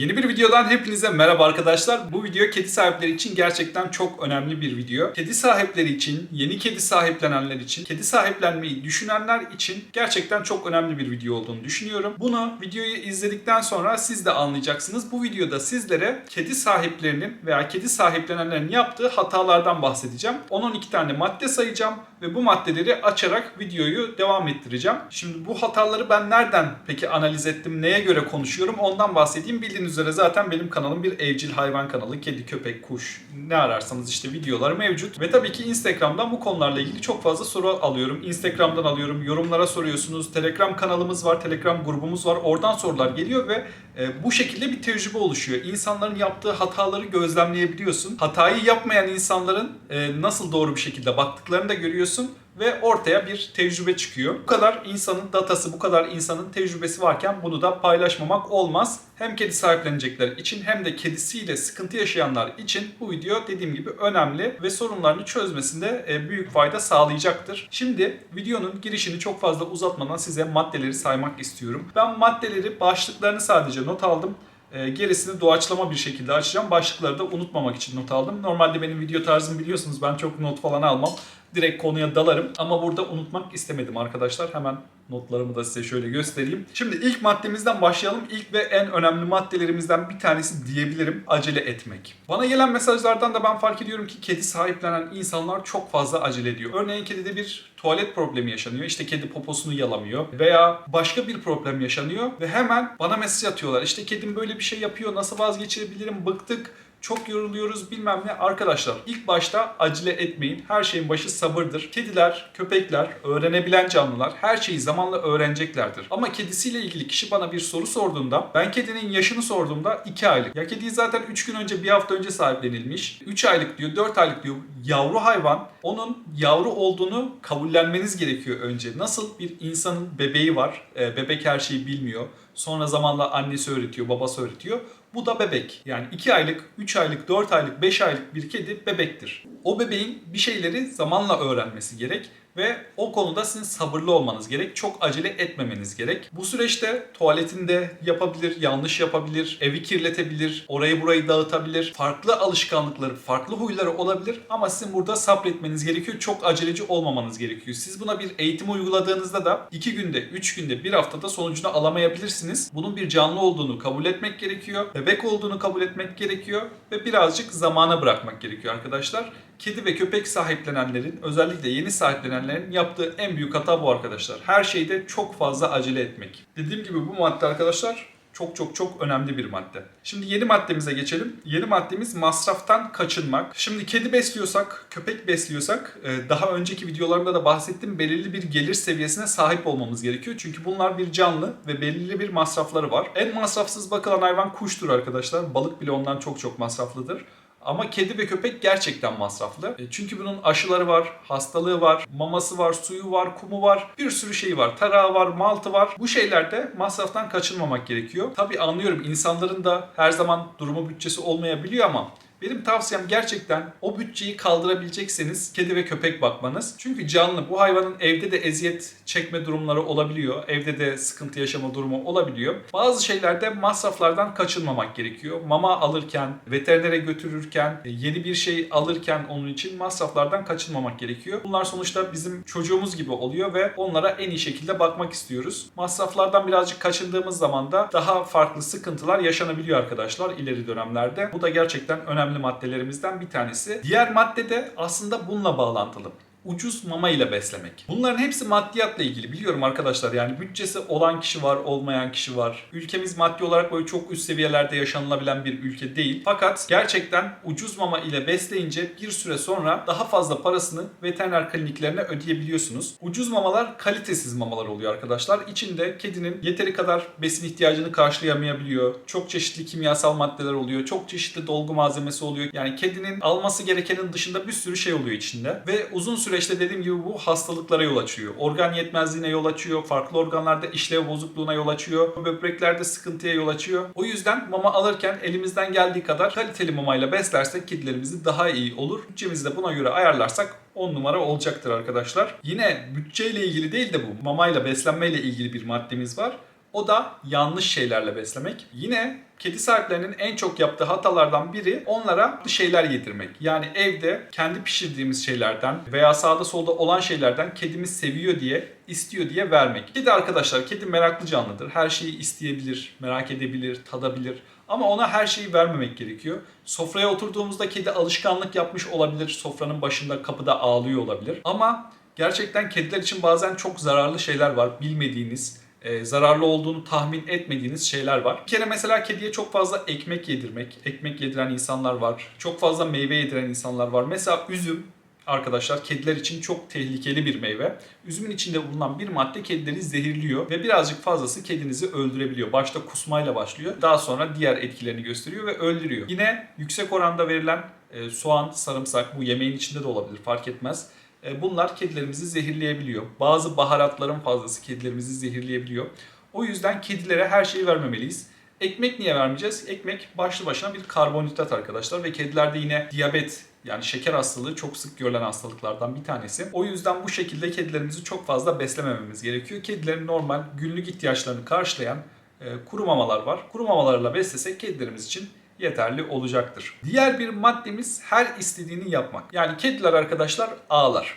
Yeni bir videodan hepinize merhaba arkadaşlar. Bu video kedi sahipleri için gerçekten çok önemli bir video. Kedi sahipleri için, yeni kedi sahiplenenler için, kedi sahiplenmeyi düşünenler için gerçekten çok önemli bir video olduğunu düşünüyorum. Bunu videoyu izledikten sonra siz de anlayacaksınız. Bu videoda sizlere kedi sahiplerinin veya kedi sahiplenenlerin yaptığı hatalardan bahsedeceğim. 10-12 tane madde sayacağım ve bu maddeleri açarak videoyu devam ettireceğim. Şimdi bu hataları ben nereden peki analiz ettim, neye göre konuşuyorum ondan bahsedeyim. Bildiğiniz üzere zaten benim kanalım bir evcil hayvan kanalı. Kedi, köpek, kuş ne ararsanız işte videolar mevcut. Ve tabii ki Instagram'dan bu konularla ilgili çok fazla soru alıyorum. Instagram'dan alıyorum, yorumlara soruyorsunuz. Telegram kanalımız var, Telegram grubumuz var. Oradan sorular geliyor ve e, bu şekilde bir tecrübe oluşuyor. İnsanların yaptığı hataları gözlemleyebiliyorsun. Hatayı yapmayan insanların e, nasıl doğru bir şekilde baktıklarını da görüyorsun ve ortaya bir tecrübe çıkıyor. Bu kadar insanın datası, bu kadar insanın tecrübesi varken bunu da paylaşmamak olmaz. Hem kedi sahiplenecekler için hem de kedisiyle sıkıntı yaşayanlar için bu video dediğim gibi önemli ve sorunlarını çözmesinde e, büyük fayda sağlayacaktır. Şimdi videonun girişini çok fazla uzatmadan size maddeleri saymak istiyorum. Ben maddeleri başlıklarını sadece not aldım. E, gerisini doğaçlama bir şekilde açacağım. Başlıkları da unutmamak için not aldım. Normalde benim video tarzım biliyorsunuz ben çok not falan almam. Direkt konuya dalarım ama burada unutmak istemedim arkadaşlar. Hemen notlarımı da size şöyle göstereyim. Şimdi ilk maddemizden başlayalım. İlk ve en önemli maddelerimizden bir tanesi diyebilirim acele etmek. Bana gelen mesajlardan da ben fark ediyorum ki kedi sahiplenen insanlar çok fazla acele ediyor. Örneğin kedide bir tuvalet problemi yaşanıyor. İşte kedi poposunu yalamıyor veya başka bir problem yaşanıyor ve hemen bana mesaj atıyorlar. İşte kedim böyle bir şey yapıyor. Nasıl vazgeçirebilirim? Bıktık çok yoruluyoruz bilmem ne. Arkadaşlar ilk başta acele etmeyin. Her şeyin başı sabırdır. Kediler, köpekler, öğrenebilen canlılar her şeyi zamanla öğreneceklerdir. Ama kedisiyle ilgili kişi bana bir soru sorduğunda ben kedinin yaşını sorduğumda 2 aylık. Ya kediyi zaten 3 gün önce bir hafta önce sahiplenilmiş. 3 aylık diyor 4 aylık diyor yavru hayvan. Onun yavru olduğunu kabullenmeniz gerekiyor önce. Nasıl bir insanın bebeği var. e, bebek her şeyi bilmiyor. Sonra zamanla annesi öğretiyor, babası öğretiyor. Bu da bebek. Yani 2 aylık, 3 aylık, 4 aylık, 5 aylık bir kedi bebektir. O bebeğin bir şeyleri zamanla öğrenmesi gerek ve o konuda sizin sabırlı olmanız gerek. Çok acele etmemeniz gerek. Bu süreçte tuvaletinde yapabilir, yanlış yapabilir, evi kirletebilir, orayı burayı dağıtabilir. Farklı alışkanlıkları, farklı huyları olabilir ama sizin burada sabretmeniz gerekiyor. Çok aceleci olmamanız gerekiyor. Siz buna bir eğitim uyguladığınızda da 2 günde, 3 günde, 1 haftada sonucunu alamayabilirsiniz. Bunun bir canlı olduğunu kabul etmek gerekiyor. Bebek olduğunu kabul etmek gerekiyor ve birazcık zamana bırakmak gerekiyor arkadaşlar. Kedi ve köpek sahiplenenlerin, özellikle yeni sahiplenenlerin yaptığı en büyük hata bu arkadaşlar. Her şeyde çok fazla acele etmek. Dediğim gibi bu madde arkadaşlar çok çok çok önemli bir madde. Şimdi yeni maddemize geçelim. Yeni maddemiz masraftan kaçınmak. Şimdi kedi besliyorsak, köpek besliyorsak e, daha önceki videolarımda da bahsettim belirli bir gelir seviyesine sahip olmamız gerekiyor. Çünkü bunlar bir canlı ve belirli bir masrafları var. En masrafsız bakılan hayvan kuştur arkadaşlar. Balık bile ondan çok çok masraflıdır. Ama kedi ve köpek gerçekten masraflı. E, Çünkü bunun aşıları var, hastalığı var, maması var, suyu var, kumu var, bir sürü şey var. Tarağı var, maltı var. Bu şeylerde masraftan kaçınmamak gerekiyor. Tabii anlıyorum insanların da her zaman durumu bütçesi olmayabiliyor ama benim tavsiyem gerçekten o bütçeyi kaldırabilecekseniz kedi ve köpek bakmanız. Çünkü canlı bu hayvanın evde de eziyet çekme durumları olabiliyor. Evde de sıkıntı yaşama durumu olabiliyor. Bazı şeylerde masraflardan kaçınmamak gerekiyor. Mama alırken, veterinere götürürken, yeni bir şey alırken onun için masraflardan kaçınmamak gerekiyor. Bunlar sonuçta bizim çocuğumuz gibi oluyor ve onlara en iyi şekilde bakmak istiyoruz. Masraflardan birazcık kaçındığımız zaman da daha farklı sıkıntılar yaşanabiliyor arkadaşlar ileri dönemlerde. Bu da gerçekten önemli maddelerimizden bir tanesi. Diğer madde de aslında bununla bağlantılı ucuz mama ile beslemek. Bunların hepsi maddiyatla ilgili. Biliyorum arkadaşlar yani bütçesi olan kişi var, olmayan kişi var. Ülkemiz maddi olarak böyle çok üst seviyelerde yaşanılabilen bir ülke değil. Fakat gerçekten ucuz mama ile besleyince bir süre sonra daha fazla parasını veteriner kliniklerine ödeyebiliyorsunuz. Ucuz mamalar kalitesiz mamalar oluyor arkadaşlar. İçinde kedinin yeteri kadar besin ihtiyacını karşılayamayabiliyor. Çok çeşitli kimyasal maddeler oluyor. Çok çeşitli dolgu malzemesi oluyor. Yani kedinin alması gerekenin dışında bir sürü şey oluyor içinde. Ve uzun süreçte dediğim gibi bu hastalıklara yol açıyor. Organ yetmezliğine yol açıyor. Farklı organlarda işlev bozukluğuna yol açıyor. Böbreklerde sıkıntıya yol açıyor. O yüzden mama alırken elimizden geldiği kadar kaliteli mamayla beslersek kedilerimizi daha iyi olur. Bütçemizi de buna göre ayarlarsak 10 numara olacaktır arkadaşlar. Yine bütçeyle ilgili değil de bu mamayla beslenmeyle ilgili bir maddemiz var. O da yanlış şeylerle beslemek. Yine kedi sahiplerinin en çok yaptığı hatalardan biri onlara şeyler yedirmek. Yani evde kendi pişirdiğimiz şeylerden veya sağda solda olan şeylerden kedimiz seviyor diye, istiyor diye vermek. Kedi arkadaşlar, kedi meraklı canlıdır. Her şeyi isteyebilir, merak edebilir, tadabilir. Ama ona her şeyi vermemek gerekiyor. Sofraya oturduğumuzda kedi alışkanlık yapmış olabilir. Sofranın başında kapıda ağlıyor olabilir. Ama gerçekten kediler için bazen çok zararlı şeyler var. Bilmediğiniz, e, zararlı olduğunu tahmin etmediğiniz şeyler var. Bir kere mesela kediye çok fazla ekmek yedirmek, ekmek yediren insanlar var. Çok fazla meyve yediren insanlar var. Mesela üzüm arkadaşlar kediler için çok tehlikeli bir meyve. Üzümün içinde bulunan bir madde kedileri zehirliyor ve birazcık fazlası kedinizi öldürebiliyor. Başta kusmayla başlıyor. Daha sonra diğer etkilerini gösteriyor ve öldürüyor. Yine yüksek oranda verilen e, soğan, sarımsak bu yemeğin içinde de olabilir fark etmez. E, bunlar kedilerimizi zehirleyebiliyor. Bazı baharatların fazlası kedilerimizi zehirleyebiliyor. O yüzden kedilere her şeyi vermemeliyiz. Ekmek niye vermeyeceğiz? Ekmek başlı başına bir karbonhidrat arkadaşlar ve kedilerde yine diyabet yani şeker hastalığı çok sık görülen hastalıklardan bir tanesi. O yüzden bu şekilde kedilerimizi çok fazla beslemememiz gerekiyor. Kedilerin normal günlük ihtiyaçlarını karşılayan e, kuru mamalar var. Kuru mamalarla beslesek kedilerimiz için yeterli olacaktır. Diğer bir maddemiz her istediğini yapmak. Yani kediler arkadaşlar ağlar.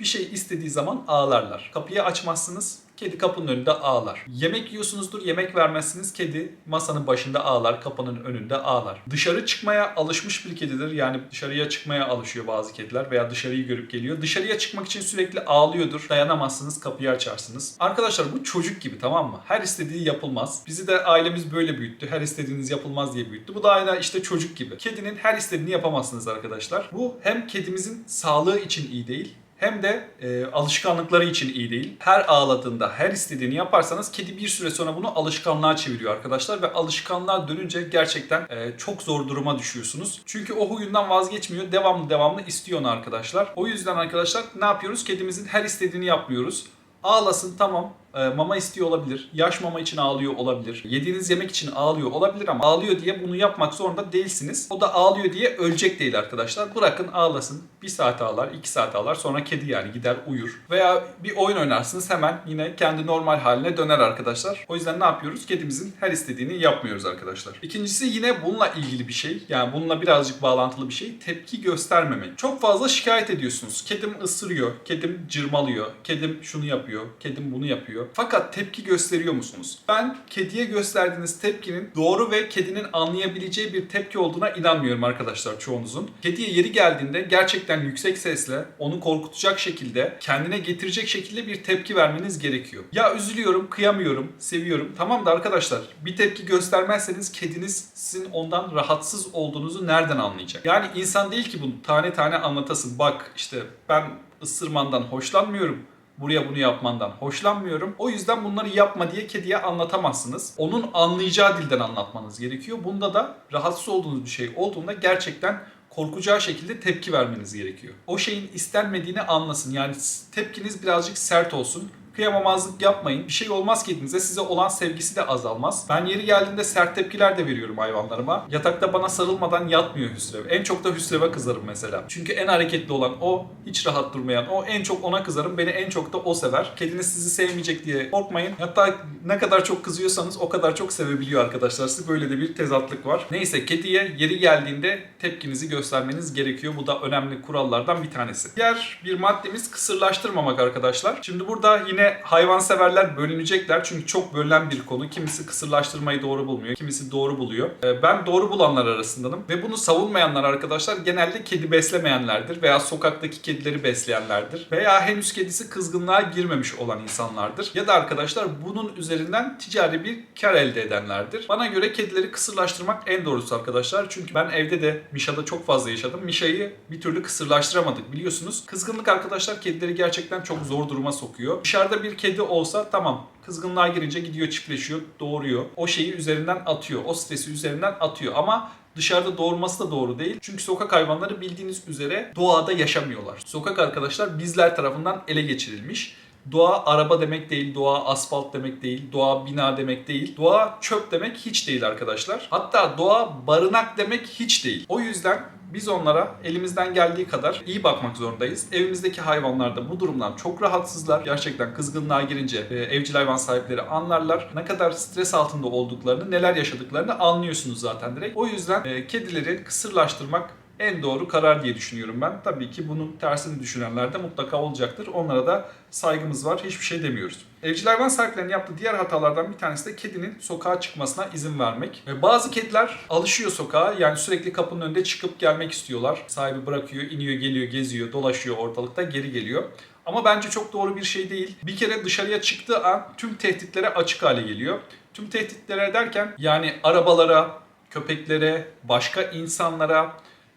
Bir şey istediği zaman ağlarlar. Kapıyı açmazsınız, kedi kapının önünde ağlar. Yemek yiyorsunuzdur, yemek vermezsiniz, kedi masanın başında ağlar, kapının önünde ağlar. Dışarı çıkmaya alışmış bir kedidir. Yani dışarıya çıkmaya alışıyor bazı kediler veya dışarıyı görüp geliyor. Dışarıya çıkmak için sürekli ağlıyordur. Dayanamazsınız, kapıyı açarsınız. Arkadaşlar bu çocuk gibi tamam mı? Her istediği yapılmaz. Bizi de ailemiz böyle büyüttü. Her istediğiniz yapılmaz diye büyüttü. Bu da aynı işte çocuk gibi. Kedinin her istediğini yapamazsınız arkadaşlar. Bu hem kedimizin sağlığı için iyi değil, hem de e, alışkanlıkları için iyi değil. Her ağladığında, her istediğini yaparsanız kedi bir süre sonra bunu alışkanlığa çeviriyor arkadaşlar ve alışkanlığa dönünce gerçekten e, çok zor duruma düşüyorsunuz. Çünkü o huyundan vazgeçmiyor. Devamlı devamlı istiyor onu arkadaşlar. O yüzden arkadaşlar ne yapıyoruz? Kedimizin her istediğini yapmıyoruz. Ağlasın tamam. E, mama istiyor olabilir. Yaş mama için ağlıyor olabilir. Yediğiniz yemek için ağlıyor olabilir ama ağlıyor diye bunu yapmak zorunda değilsiniz. O da ağlıyor diye ölecek değil arkadaşlar. Bırakın ağlasın. Bir saat ağlar, iki saat ağlar. Sonra kedi yani gider uyur. Veya bir oyun oynarsınız hemen yine kendi normal haline döner arkadaşlar. O yüzden ne yapıyoruz? Kedimizin her istediğini yapmıyoruz arkadaşlar. İkincisi yine bununla ilgili bir şey. Yani bununla birazcık bağlantılı bir şey. Tepki göstermemek. Çok fazla şikayet ediyorsunuz. Kedim ısırıyor, kedim cırmalıyor, kedim şunu yapıyor, kedim bunu yapıyor. Fakat tepki gösteriyor musunuz? Ben kediye gösterdiğiniz tepkinin doğru ve kedinin anlayabileceği bir tepki olduğuna inanmıyorum arkadaşlar çoğunuzun. Kediye yeri geldiğinde gerçekten yüksek sesle onu korkutacak şekilde, kendine getirecek şekilde bir tepki vermeniz gerekiyor. Ya üzülüyorum, kıyamıyorum, seviyorum. Tamam da arkadaşlar bir tepki göstermezseniz kediniz sizin ondan rahatsız olduğunuzu nereden anlayacak? Yani insan değil ki bunu tane tane anlatasın. Bak işte ben ısırmandan hoşlanmıyorum buraya bunu yapmandan hoşlanmıyorum. O yüzden bunları yapma diye kediye anlatamazsınız. Onun anlayacağı dilden anlatmanız gerekiyor. Bunda da rahatsız olduğunuz bir şey olduğunda gerçekten korkacağı şekilde tepki vermeniz gerekiyor. O şeyin istenmediğini anlasın. Yani tepkiniz birazcık sert olsun. Kıyamamazlık yapmayın. Bir şey olmaz kedinize. Size olan sevgisi de azalmaz. Ben yeri geldiğinde sert tepkiler de veriyorum hayvanlarıma. Yatakta bana sarılmadan yatmıyor Hüsrev. En çok da Hüsrev'e kızarım mesela. Çünkü en hareketli olan o, hiç rahat durmayan o. En çok ona kızarım. Beni en çok da o sever. Kediniz sizi sevmeyecek diye korkmayın. Hatta ne kadar çok kızıyorsanız o kadar çok sevebiliyor arkadaşlar. Size böyle de bir tezatlık var. Neyse kediye yeri geldiğinde tepkinizi göstermeniz gerekiyor. Bu da önemli kurallardan bir tanesi. Diğer bir maddemiz kısırlaştırmamak arkadaşlar. Şimdi burada yine hayvanseverler bölünecekler çünkü çok bölünen bir konu. Kimisi kısırlaştırmayı doğru bulmuyor, kimisi doğru buluyor. Ee, Ben doğru bulanlar arasındanım ve bunu savunmayanlar arkadaşlar genelde kedi beslemeyenlerdir veya sokaktaki kedileri besleyenlerdir veya henüz kedisi kızgınlığa girmemiş olan insanlardır. Ya da arkadaşlar bunun üzerinden ticari bir kar elde edenlerdir. Bana göre kedileri kısırlaştırmak en doğrusu arkadaşlar. Çünkü ben evde de Mişa'da çok fazla yaşadım. Mişa'yı bir türlü kısırlaştıramadık biliyorsunuz. Kızgınlık arkadaşlar kedileri gerçekten çok zor duruma sokuyor. Dışarıda bir kedi olsa tamam kızgınlığa girince gidiyor çiftleşiyor, doğuruyor. O şeyi üzerinden atıyor. O stresi üzerinden atıyor ama dışarıda doğurması da doğru değil. Çünkü sokak hayvanları bildiğiniz üzere doğada yaşamıyorlar. Sokak arkadaşlar bizler tarafından ele geçirilmiş. Doğa araba demek değil, doğa asfalt demek değil, doğa bina demek değil. Doğa çöp demek hiç değil arkadaşlar. Hatta doğa barınak demek hiç değil. O yüzden biz onlara elimizden geldiği kadar iyi bakmak zorundayız. Evimizdeki hayvanlar da bu durumdan çok rahatsızlar. Gerçekten kızgınlığa girince e, evcil hayvan sahipleri anlarlar. Ne kadar stres altında olduklarını, neler yaşadıklarını anlıyorsunuz zaten direkt. O yüzden e, kedileri kısırlaştırmak en doğru karar diye düşünüyorum ben. Tabii ki bunun tersini düşünenler de mutlaka olacaktır. Onlara da saygımız var. Hiçbir şey demiyoruz. Evcil hayvan sahiplerinin yaptığı diğer hatalardan bir tanesi de kedinin sokağa çıkmasına izin vermek. Ve bazı kediler alışıyor sokağa. Yani sürekli kapının önünde çıkıp gelmek istiyorlar. Sahibi bırakıyor, iniyor, geliyor, geziyor, dolaşıyor ortalıkta, geri geliyor. Ama bence çok doğru bir şey değil. Bir kere dışarıya çıktığı an tüm tehditlere açık hale geliyor. Tüm tehditlere derken yani arabalara, köpeklere, başka insanlara,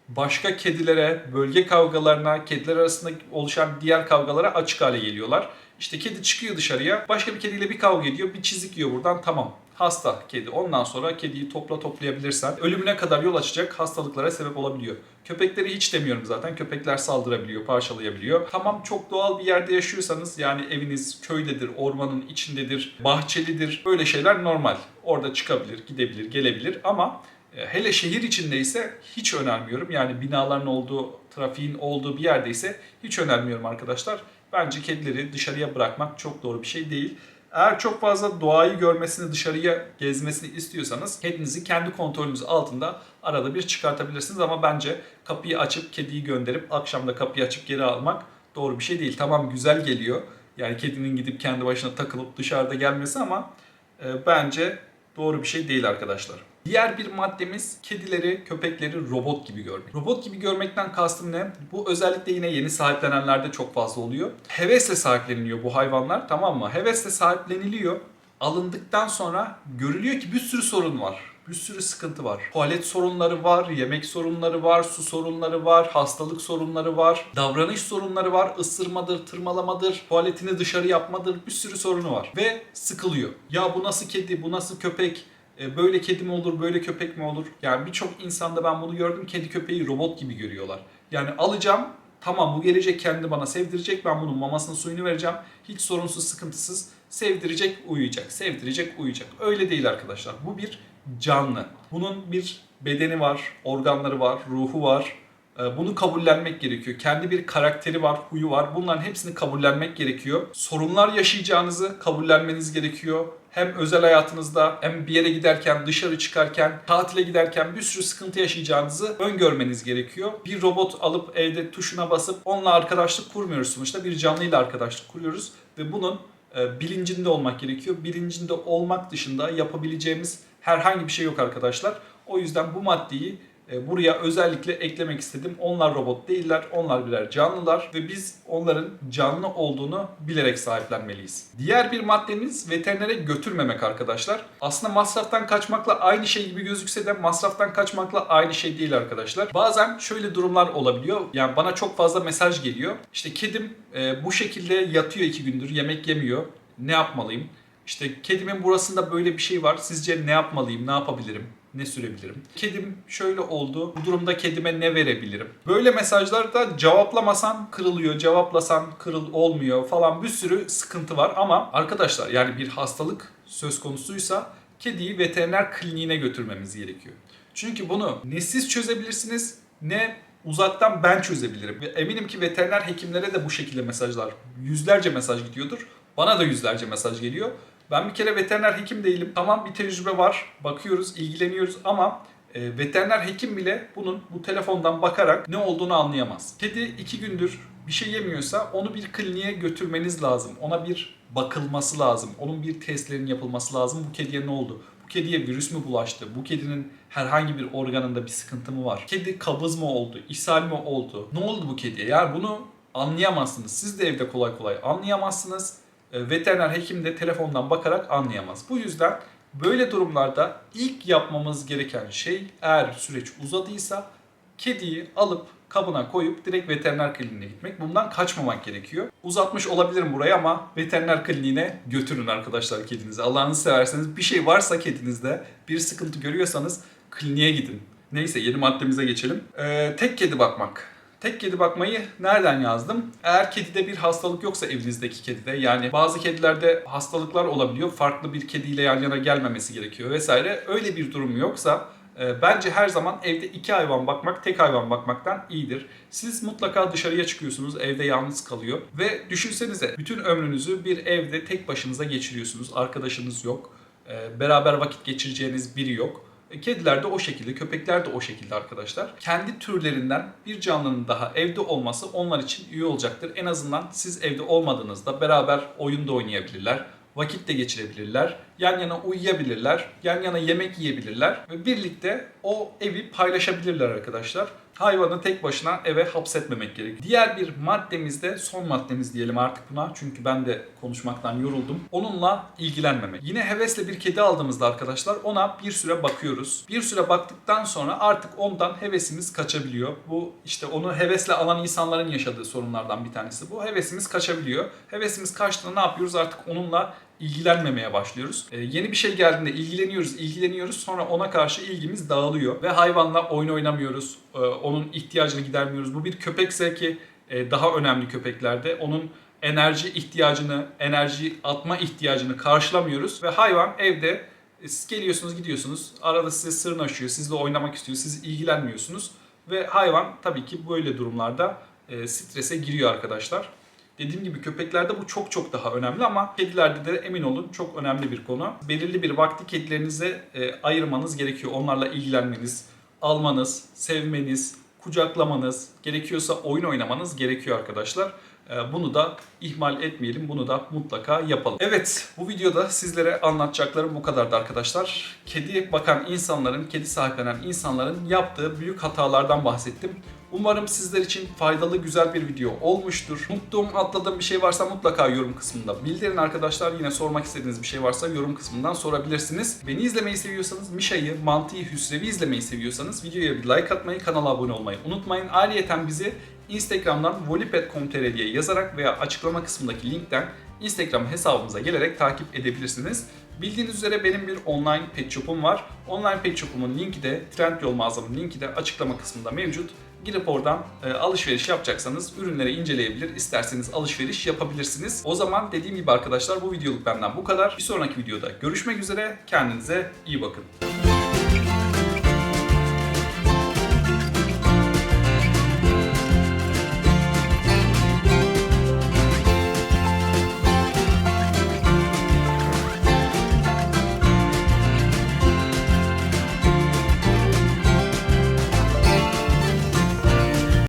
başka kedilere, bölge kavgalarına, kediler arasında oluşan diğer kavgalara açık hale geliyorlar. İşte kedi çıkıyor dışarıya, başka bir kediyle bir kavga ediyor, bir çizik yiyor buradan tamam. Hasta kedi. Ondan sonra kediyi topla toplayabilirsen ölümüne kadar yol açacak hastalıklara sebep olabiliyor. Köpekleri hiç demiyorum zaten. Köpekler saldırabiliyor, parçalayabiliyor. Tamam çok doğal bir yerde yaşıyorsanız yani eviniz köydedir, ormanın içindedir, bahçelidir. Böyle şeyler normal. Orada çıkabilir, gidebilir, gelebilir ama Hele şehir içindeyse hiç önermiyorum. Yani binaların olduğu, trafiğin olduğu bir yerdeyse hiç önermiyorum arkadaşlar. Bence kedileri dışarıya bırakmak çok doğru bir şey değil. Eğer çok fazla doğayı görmesini, dışarıya gezmesini istiyorsanız kedinizi kendi kontrolünüz altında arada bir çıkartabilirsiniz. Ama bence kapıyı açıp kediyi gönderip akşam da kapıyı açıp geri almak doğru bir şey değil. Tamam güzel geliyor. Yani kedinin gidip kendi başına takılıp dışarıda gelmesi ama e, bence doğru bir şey değil arkadaşlar. Diğer bir maddemiz kedileri, köpekleri robot gibi görmek. Robot gibi görmekten kastım ne? Bu özellikle yine yeni sahiplenenlerde çok fazla oluyor. Hevesle sahipleniliyor bu hayvanlar tamam mı? Hevesle sahipleniliyor. Alındıktan sonra görülüyor ki bir sürü sorun var. Bir sürü sıkıntı var. Tuvalet sorunları var, yemek sorunları var, su sorunları var, hastalık sorunları var, davranış sorunları var, ısırmadır, tırmalamadır, tuvaletini dışarı yapmadır, bir sürü sorunu var. Ve sıkılıyor. Ya bu nasıl kedi, bu nasıl köpek, böyle kedi mi olur, böyle köpek mi olur? Yani birçok insanda ben bunu gördüm. Kedi köpeği robot gibi görüyorlar. Yani alacağım, tamam bu gelecek kendi bana sevdirecek. Ben bunun mamasını suyunu vereceğim. Hiç sorunsuz, sıkıntısız sevdirecek, uyuyacak. Sevdirecek, uyuyacak. Öyle değil arkadaşlar. Bu bir canlı. Bunun bir bedeni var, organları var, ruhu var. E, Bunu kabullenmek gerekiyor. Kendi bir karakteri var, huyu var. Bunların hepsini kabullenmek gerekiyor. Sorunlar yaşayacağınızı kabullenmeniz gerekiyor. Hem özel hayatınızda hem bir yere giderken, dışarı çıkarken, tatile giderken bir sürü sıkıntı yaşayacağınızı öngörmeniz gerekiyor. Bir robot alıp evde tuşuna basıp onunla arkadaşlık kurmuyoruz sonuçta. Bir canlıyla arkadaşlık kuruyoruz ve bunun e, bilincinde olmak gerekiyor. Bilincinde olmak dışında yapabileceğimiz herhangi bir şey yok arkadaşlar. O yüzden bu maddeyi buraya özellikle eklemek istedim. Onlar robot değiller, onlar birer canlılar ve biz onların canlı olduğunu bilerek sahiplenmeliyiz. Diğer bir maddemiz veterinere götürmemek arkadaşlar. Aslında masraftan kaçmakla aynı şey gibi gözükse de masraftan kaçmakla aynı şey değil arkadaşlar. Bazen şöyle durumlar olabiliyor. Yani bana çok fazla mesaj geliyor. İşte kedim e, bu şekilde yatıyor iki gündür, yemek yemiyor. Ne yapmalıyım? İşte kedimin burasında böyle bir şey var. Sizce ne yapmalıyım? Ne yapabilirim? Ne sürebilirim? Kedim şöyle oldu. Bu durumda kedime ne verebilirim? Böyle mesajlarda cevaplamasan kırılıyor, cevaplasan kırıl olmuyor falan bir sürü sıkıntı var ama arkadaşlar yani bir hastalık söz konusuysa kediyi veteriner kliniğine götürmemiz gerekiyor. Çünkü bunu ne siz çözebilirsiniz ne uzaktan ben çözebilirim. Eminim ki veteriner hekimlere de bu şekilde mesajlar, yüzlerce mesaj gidiyordur. Bana da yüzlerce mesaj geliyor. Ben bir kere veteriner hekim değilim. Tamam bir tecrübe var. Bakıyoruz, ilgileniyoruz ama e, veteriner hekim bile bunun bu telefondan bakarak ne olduğunu anlayamaz. Kedi iki gündür bir şey yemiyorsa onu bir kliniğe götürmeniz lazım. Ona bir bakılması lazım. Onun bir testlerin yapılması lazım. Bu kediye ne oldu? Bu kediye virüs mü bulaştı? Bu kedinin herhangi bir organında bir sıkıntı mı var? Kedi kabız mı oldu? İshal mi oldu? Ne oldu bu kediye? Yani bunu anlayamazsınız. Siz de evde kolay kolay anlayamazsınız. E, veteriner hekim de telefondan bakarak anlayamaz. Bu yüzden böyle durumlarda ilk yapmamız gereken şey eğer süreç uzadıysa kediyi alıp kabına koyup direkt veteriner kliniğine gitmek. Bundan kaçmamak gerekiyor. Uzatmış olabilirim burayı ama veteriner kliniğine götürün arkadaşlar kedinizi. Allah'ınızı severseniz bir şey varsa kedinizde bir sıkıntı görüyorsanız kliniğe gidin. Neyse yeni maddemize geçelim. Ee, tek kedi bakmak. Tek kedi bakmayı nereden yazdım? Eğer kedide bir hastalık yoksa evinizdeki kedide yani bazı kedilerde hastalıklar olabiliyor. Farklı bir kediyle yan yana gelmemesi gerekiyor vesaire. Öyle bir durum yoksa e, bence her zaman evde iki hayvan bakmak tek hayvan bakmaktan iyidir. Siz mutlaka dışarıya çıkıyorsunuz, evde yalnız kalıyor ve düşünsenize bütün ömrünüzü bir evde tek başınıza geçiriyorsunuz. Arkadaşınız yok, e, beraber vakit geçireceğiniz biri yok. Kediler de o şekilde, köpekler de o şekilde arkadaşlar. Kendi türlerinden bir canlının daha evde olması onlar için iyi olacaktır. En azından siz evde olmadığınızda beraber oyunda oynayabilirler, vakit de geçirebilirler, yan yana uyuyabilirler, yan yana yemek yiyebilirler ve birlikte o evi paylaşabilirler arkadaşlar. Hayvanı tek başına eve hapsetmemek gerekiyor. Diğer bir maddemiz de son maddemiz diyelim artık buna. Çünkü ben de konuşmaktan yoruldum. Onunla ilgilenmemek. Yine hevesle bir kedi aldığımızda arkadaşlar ona bir süre bakıyoruz. Bir süre baktıktan sonra artık ondan hevesimiz kaçabiliyor. Bu işte onu hevesle alan insanların yaşadığı sorunlardan bir tanesi. Bu hevesimiz kaçabiliyor. Hevesimiz kaçtığında ne yapıyoruz? Artık onunla ilgilenmemeye başlıyoruz. Ee, yeni bir şey geldiğinde ilgileniyoruz, ilgileniyoruz. Sonra ona karşı ilgimiz dağılıyor ve hayvanla oyun oynamıyoruz. Ee, onun ihtiyacını gidermiyoruz. Bu bir köpekse ki e, daha önemli köpeklerde onun enerji ihtiyacını, enerji atma ihtiyacını karşılamıyoruz ve hayvan evde e, siz geliyorsunuz gidiyorsunuz. Arada size sırnaşıyor, sizle oynamak istiyor, siz ilgilenmiyorsunuz ve hayvan tabii ki böyle durumlarda e, strese giriyor arkadaşlar. Dediğim gibi köpeklerde bu çok çok daha önemli ama kedilerde de emin olun çok önemli bir konu. Belirli bir vakti kedilerinize e, ayırmanız gerekiyor. Onlarla ilgilenmeniz, almanız, sevmeniz, kucaklamanız, gerekiyorsa oyun oynamanız gerekiyor arkadaşlar. E, Bunu da ihmal etmeyelim, bunu da mutlaka yapalım. Evet, bu videoda sizlere anlatacaklarım bu kadardı arkadaşlar. Kedi bakan insanların, kedi sahiplenen insanların yaptığı büyük hatalardan bahsettim. Umarım sizler için faydalı, güzel bir video olmuştur. Unuttuğum, atladığım bir şey varsa mutlaka yorum kısmında bildirin arkadaşlar. Yine sormak istediğiniz bir şey varsa yorum kısmından sorabilirsiniz. Beni izlemeyi seviyorsanız, Mişa'yı, Mantı'yı, Hüsrev'i izlemeyi seviyorsanız videoya bir like atmayı, kanala abone olmayı unutmayın. Ayrıyeten bizi Instagram'dan volipet.com.tr diye yazarak veya açıklama kısmındaki linkten Instagram hesabımıza gelerek takip edebilirsiniz. Bildiğiniz üzere benim bir online pet shop'um var. Online pet shop'umun linki de Trendyol mağazamın linki de açıklama kısmında mevcut. Girip oradan e, alışveriş yapacaksanız ürünleri inceleyebilir, isterseniz alışveriş yapabilirsiniz. O zaman dediğim gibi arkadaşlar bu videoluk benden bu kadar. Bir sonraki videoda görüşmek üzere. Kendinize iyi bakın.